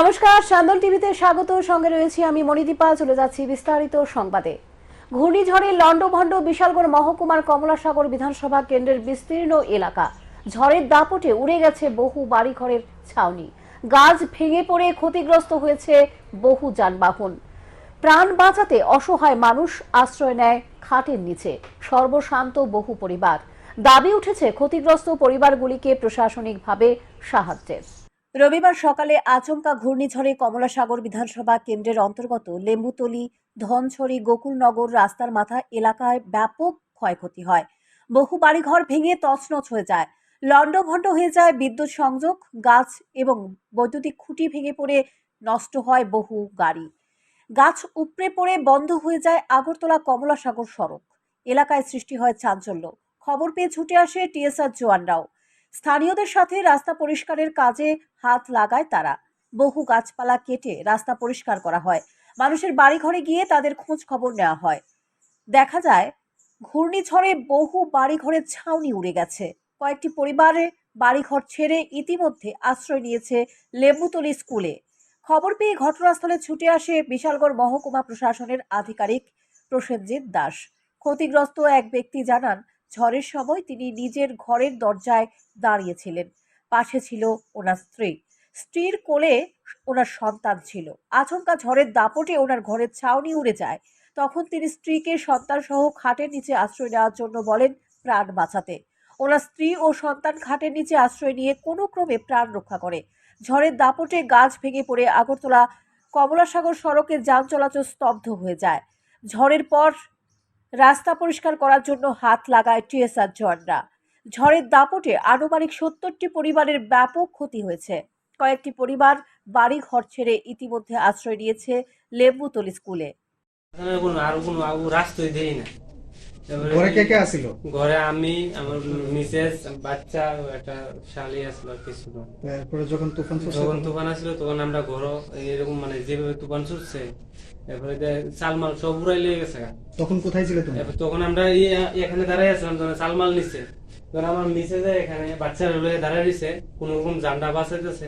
নমস্কার সান্দল টিভিতে স্বাগত। সঙ্গে রয়েছি আমি মণিদীপা। চলে যাচ্ছি বিস্তারিত সংবাদে। ঘূর্ণিঝড়ে লন্ডভণ্ড বিশালগড় মহকুমার কমলাসাগর বিধানসভা কেন্দ্রের বিস্তীর্ণ এলাকা। ঝড়ের দাপটে উড়ে গেছে বহু বাড়িঘরের ছাউনি। গাছ ভেঙে পড়ে ক্ষতিগ্রস্ত হয়েছে বহু যানবাহন। প্রাণ বাঁচাতে অসহায় মানুষ আশ্রয় নেয় খাটের নিচে। সর্বশান্ত বহু পরিবার। দাবি উঠেছে, ক্ষতিগ্রস্ত পরিবারগুলিকে প্রশাসনিকভাবে সাহায্যের। রবিবার সকালে আচমকা ঘূর্ণিঝড়ে কমলাসাগর বিধানসভা কেন্দ্রের অন্তর্গত লেম্বুতলি, ধনছড়ি, গোকুলনগর রাস্তার মাথা এলাকায় ব্যাপক ক্ষয়ক্ষতি হয়। বহু বাড়িঘর ভেঙে তছনছ হয়ে যায়। লণ্ডভণ্ড হয়ে যায় বিদ্যুৎ সংযোগ, গাছ এবং বৈদ্যুতিক খুঁটি ভেঙে পড়ে, নষ্ট হয় বহু গাড়ি। গাছ উপড়ে পড়ে বন্ধ হয়ে যায় আগরতলা কমলাসাগর সড়ক। এলাকায় সৃষ্টি হয় চাঞ্চল্য। খবর পেয়ে ছুটে আসে টিএসআর জওয়ানরাও স্থানীয়দের সাথে রাস্তা পরিষ্কারের কাজে হাত লাগায় তারা। বহু গাছপালা কেটে রাস্তা পরিষ্কার করা হয়। মানুষের বাড়ি ঘরে গিয়ে তাদের খোঁজ খবর নেওয়া হয়। দেখা যায়, ঘূর্ণিঝড়ে বহু বাড়িঘরের ছাউনি উড়ে গেছে। কয়েকটি পরিবারে বাড়িঘর ছেড়ে ইতিমধ্যে আশ্রয় নিয়েছে লেবুতলি স্কুলে। খবর পেয়ে ঘটনাস্থলে ছুটে আসে বিশালগড় মহকুমা প্রশাসনের আধিকারিক প্রসেনজিৎ দাস। ক্ষতিগ্রস্ত এক ব্যক্তি জানান, ঝড়ের সময় তিনি নিজের ঘরের দরজায় দাঁড়িয়েছিলেন। পাশে ছিল ওনার স্ত্রী। স্ত্রীর কোলে ওনার সন্তান ছিল। আচমকা ঝড়ের দাপটে ওনার ঘরের ছাউনি উড়ে যায়। তখন তিনি স্ত্রীকে সন্তান সহ খাটের নিচে আশ্রয় নেওয়ার জন্য বলেন, প্রাণ বাঁচাতে। ওনার স্ত্রী ও সন্তান খাটের নিচে আশ্রয় নিয়ে কোনো ক্রমে প্রাণ রক্ষা করে। ঝড়ের দাপটে গাছ ভেঙে পড়ে আগরতলা কমলাসাগর সড়কে যান চলাচল স্তব্ধ হয়ে যায়। ঝড়ের পর রাস্তা পরিষ্কার করার জন্য হাত লাগায় টিএসআর জওয়ানরা। ঝড়ের দাপটে আনুমানিক সত্তরটি পরিবারের ব্যাপক ক্ষতি হয়েছে। কয়েকটি পরিবার বাড়ি ঘর ছেড়ে ইতিমধ্যে আশ্রয় নিয়েছে লেম্বুতলি স্কুলে। আর কোনো রাস্তাই দেই না। ঘরে কে কে আসিল? ঘরে আমি আমার মিসেস বাচ্চা একটা শালি আসলো আর কিছু না। তারপরে যখন তুফান যখন তুফান আসলো তখন আমরা ঘর এরকম মানে যেভাবে তুফান ছুটছে এরপরে চালমাল সব উড়াই লেগে গেছে। তখন কোথায় ছিলে তুমি? তখন আমরা এখানে দাঁড়াই আসলাম তখন চালমাল নিচ্ছে তখন আমার মিসেস এখানে বাচ্চারা লয়ে দাঁড়াই দিছে কোন রকম জান্ডা বাঁচাইতেছে।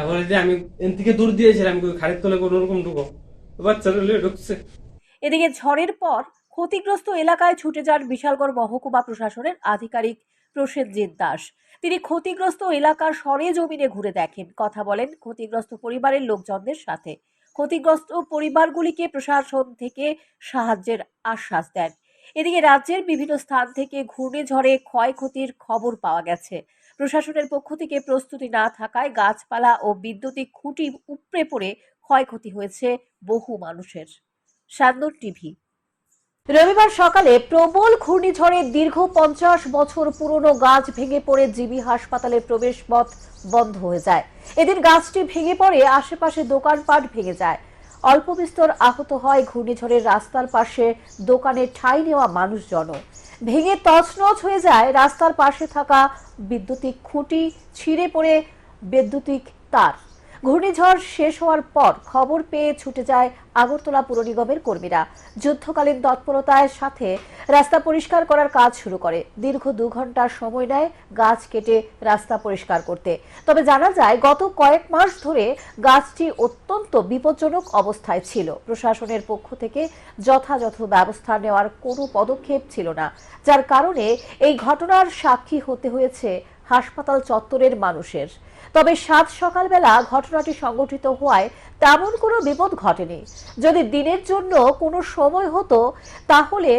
এখন যে আমি এন থেকে দূর দিয়েছিলাম খাড়ির তলে কোন রকম ঢুকো। বাচ্চারা লয়ে ঢুকছে। এদিকে ঝড়ের পর ক্ষতিগ্রস্ত এলাকায় ছুটে যান বিশালগড় মহকুমা প্রশাসনের আধিকারিক প্রসেনজিৎ দাস। তিনি ক্ষতিগ্রস্ত এলাকার সরে জমিনে ঘুরে দেখেন। কথা বলেন ক্ষতিগ্রস্ত পরিবারের লোকজনদের সাথে। ক্ষতিগ্রস্ত পরিবারগুলিকে প্রশাসন থেকে সাহায্যের আশ্বাস দেন। এদিকে রাজ্যের বিভিন্ন স্থান থেকে ঘূর্ণিঝড়ে ক্ষয়ক্ষতির খবর পাওয়া গেছে। প্রশাসনের পক্ষ থেকে প্রস্তুতি না থাকায় গাছপালা ও বিদ্যুতিক খুঁটি উপড়ে পড়ে ক্ষয়ক্ষতি হয়েছে বহু মানুষের। সান্দর টিভি। রবিবার সকালে প্রবল ঘূর্ণিঝড়ে দীর্ঘ পঞ্চাশ বছর পুরনো গাছ ভেঙে পড়ে জিবি হাসপাতালের প্রবেশ পথ বন্ধ হয়ে যায়। এদিন গাছটি ভেঙে পড়ে, আশেপাশে দোকানপাট ভেঙে যায়। অল্প বিস্তর আহত হয় ঘূর্ণিঝড়ের রাস্তার পাশে দোকানে ঠাঁই নেওয়া মানুষজন ভেঙে তছনছ হয়ে যায় রাস্তার পাশে থাকা বিদ্যুতিক খুঁটি, ছিঁড়ে পড়ে বৈদ্যুতিক তার। ঘূর্ণিঝড় শেষ হওয়ার পর খবর পেয়ে ছুটে যায় আগরতলা পুর নিগমের কর্মীরা যুদ্ধকালীন তৎপরতায় সাথে রাস্তা পরিষ্কার করার কাজ শুরু করে। দীর্ঘ দু ঘণ্টার সময় নেয় গাছ কেটে রাস্তা পরিষ্কার করতে। তবে জানা যায়, গত কয়েক মাস ধরে গাছটি অত্যন্ত বিপজ্জনক অবস্থায় ছিল। প্রশাসনের পক্ষ থেকে যথাযথ ব্যবস্থা নেওয়ার কোনো পদক্ষেপ ছিল না, যার কারণে এই ঘটনার সাক্ষী হতে হয়েছে হাসপাতাল চত্বরের মানুষের। তবে সাত সকালবেলা ঘটনাটি সংঘটিত হওয়ায় তেমন কোনো বিপদ ঘটেনি। যদি দিনের জন্য কোনো সময় হতো, তাহলে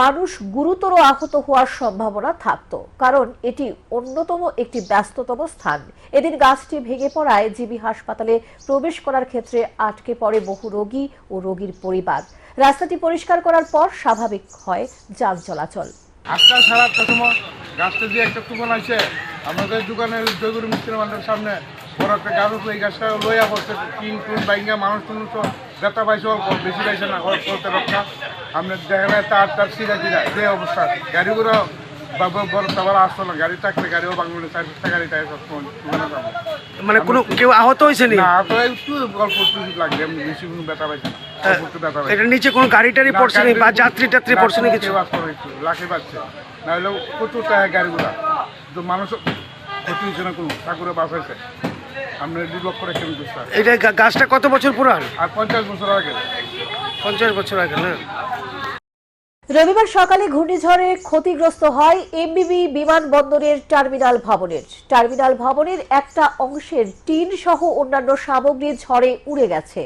মানুষ গুরুতর আহত হওয়ার সম্ভাবনা থাকতো, কারণ এটি অন্যতম একটি ব্যস্ততম স্থান। এদিন গাছটি ভেঙে পড়ায় জিবি হাসপাতালে প্রবেশ করার ক্ষেত্রে আটকে পড়ে বহু রোগী ও রোগীর পরিবার। রাস্তাটি পরিষ্কার করার পর স্বাভাবিক হয় যান চলাচল। আজকাল সাড়ে আটটার সময় গাছটা দিয়ে একটা তুফান আছে আমাদের দোকানের জয়গুরু মিস্ত্রি মান্ডের সামনে বড় একটা গাছ উঠল এই গাছটা লইয়া পড়ছে টিন টুন বাইঙ্গা মানুষ টুনুষ তো ব্যথা পাইছে অল্প বেশি পাইছে না অল্প করতে রক্ষা আমরা দেখা যায় তার তার সিরা সিরা যে অবস্থা। গাড়িগুলো মানে কোনো কেউ আহত হয়েছে নি? না তো একটু একটু লাগবে বেশি কোনো ব্যথা পাইছে না। এটা নিচে কোনো গাড়ি টাড়ি পড়ছে নি বা যাত্রী টাত্রী পড়ছে নি কিছু? লাখে পাচ্ছে না হলে প্রচুর টাকা গাড়িগুলা। তো মানুষ ক্ষতি হয়েছে না কোনো? ঠাকুরে দিতে স্যার এটা গাছটা কত বছর পুরান? আর পঞ্চাশ বছর আগে। পঞ্চাশ বছর আগে না? রবিবার সকালে ঘূর্ণিঝড়ে ক্ষতিগ্রস্ত হয় এমবিবি বিমানবন্দরের টার্মিনাল ভবনের। টার্মিনাল ভবনের একটা অংশের টিন সহ অন্যান্য সামগ্রী ঝড়ে উড়ে গেছে।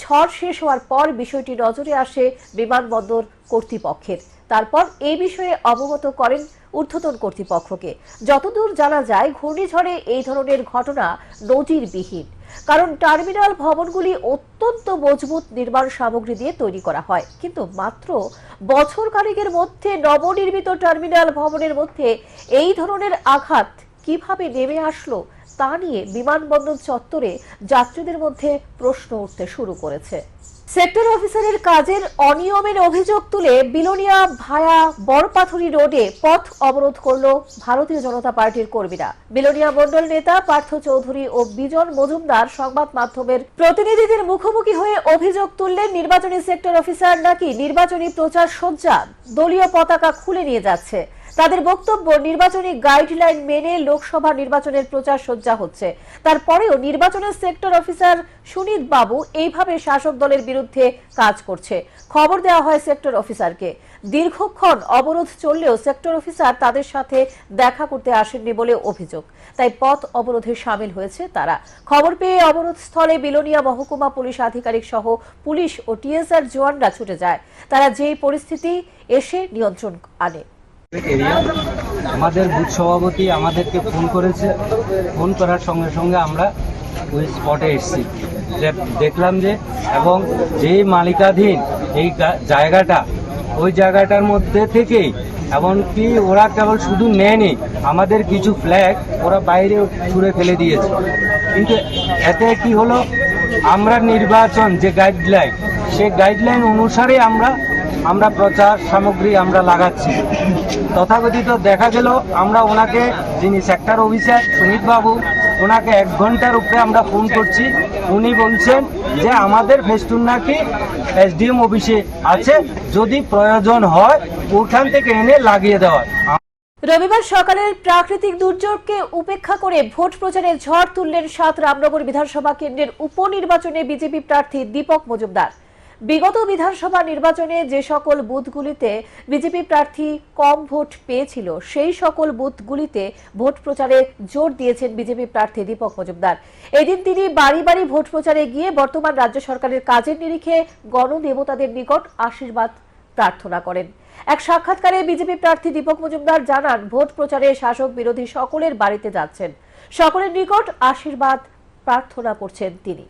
ঝড় শেষ হওয়ার পর বিষয়টি নজরে আসে বিমানবন্দর কর্তৃপক্ষের। তারপর এই বিষয়ে অবগত করেন ঊর্ধ্বতন কর্তৃপক্ষকে। যতদূর জানা যায়, ঘূর্ণিঝড়ে এই ধরনের ঘটনা নজিরবিহীন। কারণ টার্মিনাল ভবনগুলি অত্যন্ত মজবুত নির্মাণ সামগ্রী দিয়ে তৈরি করা হয়। কিন্তু মাত্র বছর খানেকের মধ্যে নবনির্মিত টার্মিনাল ভবনের মধ্যে এই ধরনের আঘাত কীভাবে নেমে আসলো তা নিয়ে বিমানবন্দর চত্বরে যাত্রীদের মধ্যে প্রশ্ন উঠতে শুরু করেছে। সেক্টর অফিসারের কাজের অনিয়মের অভিযোগ তুলে বিলোনিয়া ভায়া বড়পাথুরি রোডে পথ অবরোধ করল ভারতীয় জনতা পার্টির কর্মীরা। বিলোনিয়া মণ্ডল নেতা পার্থ চৌধুরী ও বিজন মজুমদার সংবাদ মাধ্যমের প্রতিনিধিদের মুখোমুখি হয়ে অভিযোগ তুললেন নির্বাচনী সেক্টর অফিসার নাকি নির্বাচনী প্রচার সজ্জা দলীয় পতাকা খুলে নিয়ে যাচ্ছে। তাদের বক্তব্য, নির্বাচনী গাইডলাইন মেনে লোকসভা নির্বাচনের প্রচার সজ্জা হচ্ছে। তারপরেও নির্বাচনের সেক্টর অফিসার সুনীত বাবু এইভাবে শাসক দলের বিরুদ্ধে কাজ করছে। খবর দেওয়া হয় সেক্টর অফিসারকে দীর্ঘক্ষণ অবরোধ চললেও সেক্টর অফিসার তাদের সাথে দেখা করতে আসেননি বলে অভিযোগ। তাই পথ অবরোধে সামিল হয়েছে তারা। খবর পেয়ে অবরোধ স্থলে বিলোনিয়া মহকুমা পুলিশ আধিকারিক সহ পুলিশ ও টিএসআর জওয়ানরা ছুটে যায়। তারা যেই পরিস্থিতি এসে নিয়ন্ত্রণ আনে। এরিয়া। আমাদের বুথ সভাপতি আমাদেরকে ফোন করেছে। ফোন করার সঙ্গে সঙ্গে আমরা ওই স্পটে এসেছি। দেখলাম যে এবং যেই মালিকাধীন এই জায়গাটা, ওই জায়গাটার মধ্যে থেকেই, এমনকি ওরা কেবল শুধু নেয়নি, আমাদের কিছু ফ্ল্যাগ ওরা বাইরে ছুঁড়ে ফেলে দিয়েছে। কিন্তু এতে কি হলো? আমরা নির্বাচন যে গাইডলাইন সেই গাইডলাইন অনুসারে আমরা আমরা প্রচার সামগ্রী আমরা লাগাচ্ছি। তথাকথিত দেখা গেল, আমরা ওনাকে, যিনি সেক্টর অফিসার সুমিত বাবু ওনাকে এক ঘণ্টার উপরে আমরা ফোন করছি। উনি বলছেন যে আমাদের ফেস্টুন নাকি এসডিএম অফিসে আছে, যদি প্রয়োজন হয় ওখান থেকে এনে লাগিয়ে দেওয়া। রবিবার সকালের প্রাকৃতিক দুর্যোগকে উপেক্ষা করে ভোট প্রচারে ঝড় তুললেন সাত রামনগর বিধানসভা কেন্দ্রের উপনির্বাচনে বিজেপি প্রার্থী দীপক মজুমদার। বিগত বিধানসভা নির্বাচনে যে সকল বুথগুলিতে বিজেপি প্রার্থী কম ভোট পেয়েছিল, সেই সকল বুথগুলিতে ভোট প্রচারে জোর দিয়েছেন বিজেপি প্রার্থী দীপক মজুমদার। এদিন তিনি বাড়ি বাড়ি ভোট প্রচারে গিয়ে বর্তমান রাজ্য সরকারের কাজের নিরিখে গণদেবতাদের নিকট আশীর্বাদ প্রার্থনা করেন। এক সাক্ষাৎকারে বিজেপি প্রার্থী দীপক মজুমদার জানান, ভোট প্রচারে শাসক বিরোধী সকলের বাড়িতে যাচ্ছেন। সকলের নিকট আশীর্বাদ প্রার্থনা করছেন তিনি।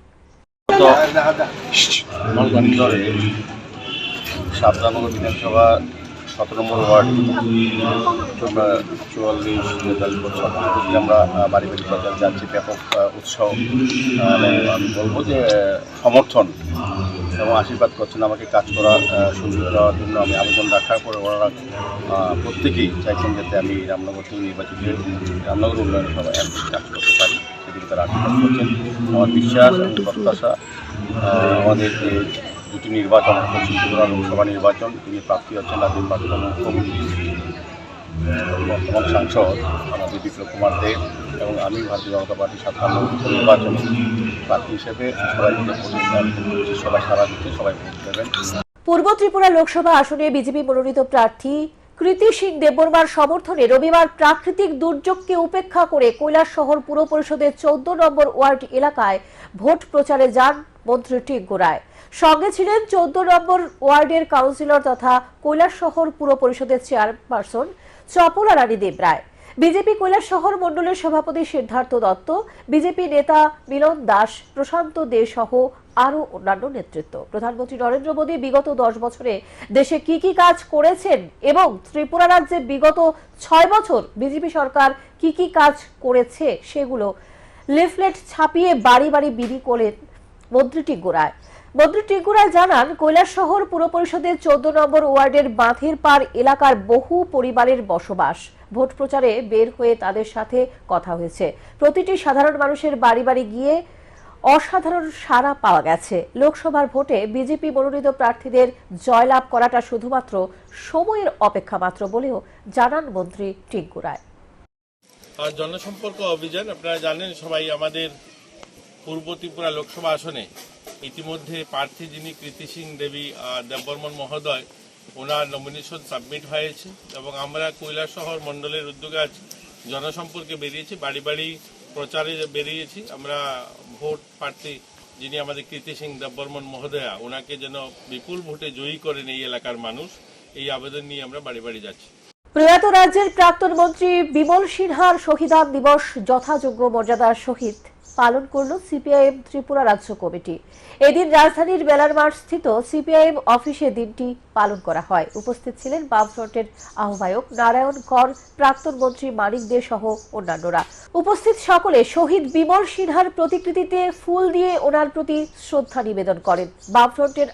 নলগঞ্জরে সাতরানগর বিধানসভা সতেরো নম্বর ওয়ার্ড চুয়াল্লিশ থেকে আমরা বাড়ি বাড়ি প্রচার যাচ্ছি ব্যাপক উৎসব উৎসাহ আমি বলব যে সমর্থন। এবং আশীর্বাদ করছেন আমাকে কাজ করার সুযোগ দেওয়ার জন্য আমি আবেদন রাখার পরে ওনারা প্রত্যেকেই চাইছেন যাতে আমি রামনগর থেকে নির্বাচিত রামনগর উন্নয়ন সভায় কাজ করতে পারি। সেদিকে তারা আশীর্বাদ করছেন। আমার বিশ্বাস প্রত্যাশা আমাদের যে দুটি নির্বাচন ত্রিপুরা লোকসভা নির্বাচন, তিনি প্রাপ্তি হচ্ছেন রাজ্যের প্রাক্তন মুখ্যমন্ত্রী বর্তমান সাংসদ আমাদের বিপ্লব কুমার দেব এবং আমি ভারতীয় জনতা পার্টির সাধারণ নির্বাচনে প্রার্থী হিসেবে সবাই সারা দিচ্ছে, সবাই ভোট দেবেন। পূর্ব ত্রিপুরা লোকসভা আসনে বিজেপি মনোনীত প্রার্থী কৃতি সিং দেববর্মার সমর্থনে রবিবার প্রাকৃতিক দুর্যোগকে উপেক্ষা করে কৈলাস শহর পুর পরিষদের চৌদ্দ নম্বর ওয়ার্ড এলাকায় ভোট প্রচারে যান মন্ত্রী টিঙ্কু রায় সঙ্গে ছিলেন চৌদ্দ নম্বর ওয়ার্ডের কাউন্সিলর তথা কৈলাস শহর পুর পরিষদের chairperson Chapala Rani Debroy. BJP Kailashahar মণ্ডলের সভাপতি সিদ্ধার্থ দত্ত, বিজেপি নেতা মিলন দাস, প্রশান্ত দে সহ আরও অন্যান্য নেতৃত্ব। প্রধানমন্ত্রী নরেন্দ্র মোদী বিগত দশ বছরে দেশে কি কি কাজ করেছেন এবং ত্রিপুরা রাজ্যে বিগত ছয় বছর বিজেপি সরকার কি কি কাজ করেছে সেগুলো লিফলেট ছাপিয়ে বাড়ি বাড়ি বিলি করেন মন্ত্রী টিগ্গুরায় মন্ত্রী টিগ্গুরায় জানান, কৈলাস শহর পুর পরিষদের চোদ্দ নম্বর ওয়ার্ডের বাঁধের পার এলাকার বহু পরিবারের বসবাস। ভোট প্রচারে বের হয়ে তাদের সাথে কথা হয়েছে। প্রতিটি সাধারণ মানুষের বাড়ি বাড়ি গিয়ে অসাধারণ সাড়া পাওয়া গেছে। লোকসভার ভোটে বিজেপি মনোনীত প্রার্থীদের জয়লাভ করাটা শুধুমাত্র সময়ের অপেক্ষা মাত্র বলেও জানান মন্ত্রী টিঙ্কু রায়। জনসম্পর্ক অভিযান, আপনারা জানেন সবাই আমাদের পূর্ব ত্রিপুরা লোকসভা আসনে ইতিমধ্যে প্রার্থী যিনি কৃতি সিং দেবী দেববর্মন মহোদয় ওনার নমিনেশন সাবমিট হয়েছে এবং আমরা কৈলাসহর মণ্ডলের উদ্যোগে আজ জনসম্পর্কে বেরিয়েছি, বাড়ি বাড়ি প্রচারে বেরিয়েছি। আমরা ভোট প্রার্থী যিনি আমাদের কৃতি সিং দেববর্মন মহোদয়া, ওনাকে যেন বিপুল ভোটে জয়ী করেন এই এলাকার মানুষ, এই আবেদন নিয়ে আমরা বাড়ি বাড়ি যাচ্ছি। প্রয়াত রাজ্যের প্রাক্তন মন্ত্রী বিমল সিনহার শহীদান দিবস যথাযোগ্য মর্যাদার সহিত পালন করল সিপিআইএম ত্রিপুরা রাজ্য কমিটি। এদিন রাজধানীর বেলারমাঠ স্থিত সিপিআইএম অফিসে দিনটি পালন করা হয়। উপস্থিত ছিলেন বামফ্রন্টের আহ্বায়ক নারায়ণ কর, প্রাক্তন মন্ত্রী মানিক দে সহ অন্যান্যরা। উপস্থিত সকলে শহীদ বিমল সিনহার প্রতিকৃতিতে ফুল দিয়ে ওনার প্রতি শ্রদ্ধা নিবেদন করেন। বামফ্রন্টের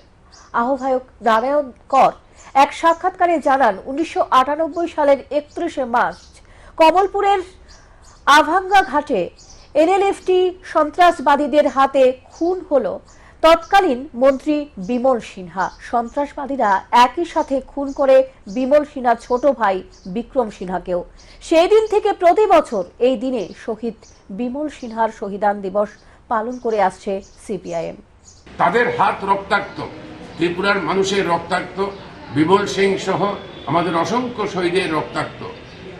আহ্বায়ক নারায়ণ কর এক সাক্ষাৎকারে জানান, উনিশশো আটানব্বই সালের একত্রিশে মার্চ কমলপুরের আভাঙ্গা ঘাটে এনএলএফটি সন্ত্রাসবাদীদের হাতে খুন হল। তৎকালীন মন্ত্রী বিমল সিনহা। সন্ত্রাসবাদীরা একই সাথে খুন করে বিমল সিনহার ছোট ভাই বিক্রম সিনহাকেও। সেই দিন থেকে প্রতি বছর এই দিনে শহীদ বিমল সিনহার শহীদান দিবস পালন করে আসছে সিপিআইএম। তাদের হাত রক্তাক্ত। ত্রিপুরার মানুষের রক্তাক্ত। বিমল সিং সহ আমাদের অসংখ্য শহীদের রক্তাক্ত।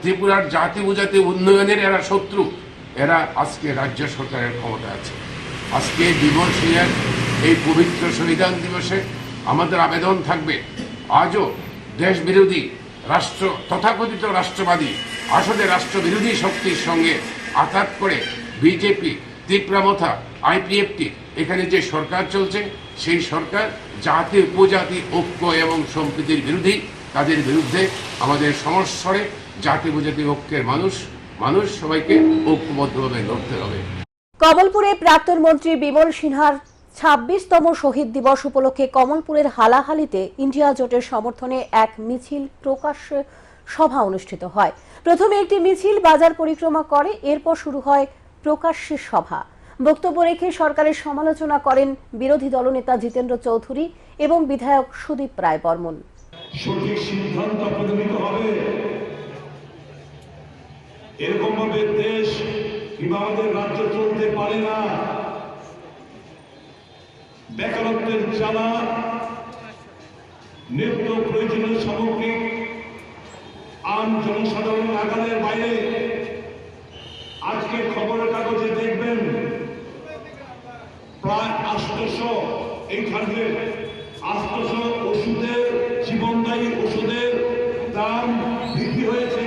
ত্রিপুরার জাতি বুজাতি উন্নয়নের এরা শত্রু। এরা আজকে রাজ্য সরকারের ক্ষমতা আছে। আজকে বিমল এই পবিত্র সংবিধান দিবসে আমাদের আবেদন থাকবে, আজও দেশ বিরোধী রাষ্ট্র, তথাকথিত রাষ্ট্রবাদী, আসলে রাষ্ট্রবিরোধী শক্তির সঙ্গে আঘাত করে বিজেপি ত্রিপুরামথা আইপিএফটি, এখানে যে সরকার চলছে, সেই সরকার জাতি, উপজাতি, ঐক্য এবং সম্প্রীতির বিরোধী, তাদের বিরুদ্ধে আমাদের সমস্বরে জাতি, উপজাতি, ঐক্যের মানুষ মানুষ সবাইকে ঐক্যবদ্ধভাবে লড়তে হবে। কমলপুরে প্রাক্তন মন্ত্রী বিমল সিনহার ছাব্বিশতম শহীদ দিবস উপলক্ষে কমলপুরের হালাহালিতে ইন্ডিয়া জোটের সমর্থনে এক মিছিল প্রকাশ্যে সভা অনুষ্ঠিত হয়। প্রথমে একটি মিছিল বাজার পরিক্রমা করে এরপর শুরু হয় প্রকাশ্যে সভা। বক্তব্য রেখে সরকারের সমালোচনা করেন বিরোধী দলনেতা জিতেন্দ্র চৌধুরী এবং বিধায়ক সুদীপ রায় বর্মন। সঠিক সিদ্ধান্ত প্রতিনিধিত হবে। এরকম ভাবে দেশ কিংবা আমাদের রাজ্য চলতে পারে না। বেকারত্বের জ্বালা, নিত্য প্রয়োজনীয় সামগ্রী, আম জনসাধারণ নাগালের বাইরে। আজকে খবরের কাগজে দেখবেন, প্রায় আষ্টশো এইখানে আষ্টশো ওষুধের, জীবনদায়ী ওষুধের দাম বৃদ্ধি হয়েছে।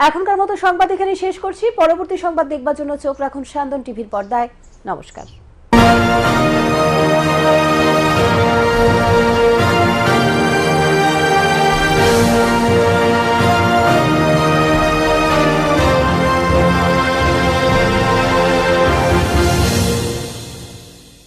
এখনকার মতো সংবাদ এখানে শেষ করছি। পরবর্তী সংবাদ দেখবার জন্য চোখ রাখুন সান্দন টিভির পর্দায়। নমস্কার।